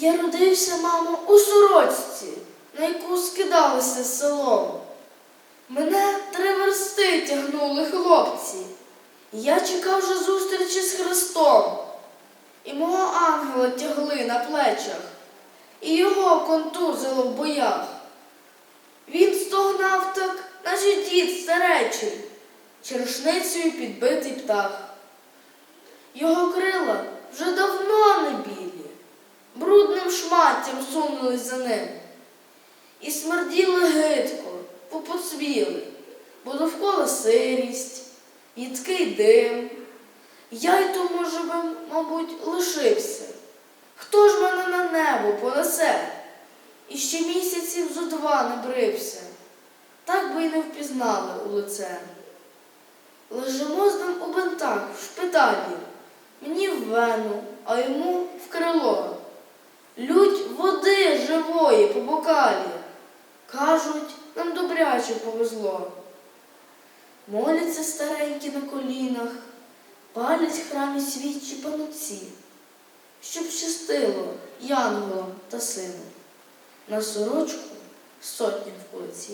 Я родився, мамо, у сорочці, на яку скидалися з селом. Мене три версти тягнули хлопці. Я чекав вже зустрічі з Христом. І мого ангела тягли на плечах, і його контузило в боях. Він стогнав так, наче дід старечий, черешницею підбитий птах. Його крила вже давно брудним шматтям за ним. І смерділи гидко, попоцвіли, бо довкола сирість, їдкий дим. Я й то, може би, мабуть, лишився. Хто ж мене на небо понесе? І ще місяців зо два не брився, так би й не впізнали у лице. Лежимо з ним у бентах в шпиталі, мені в вену, а йому в крило. Живої по бокалі. Кажуть, нам добряче повезло. Моляться старенькі на колінах, палять в храмі свічі пануці, щоб щастило янголам та сину, на сорочку сотня в кулиці.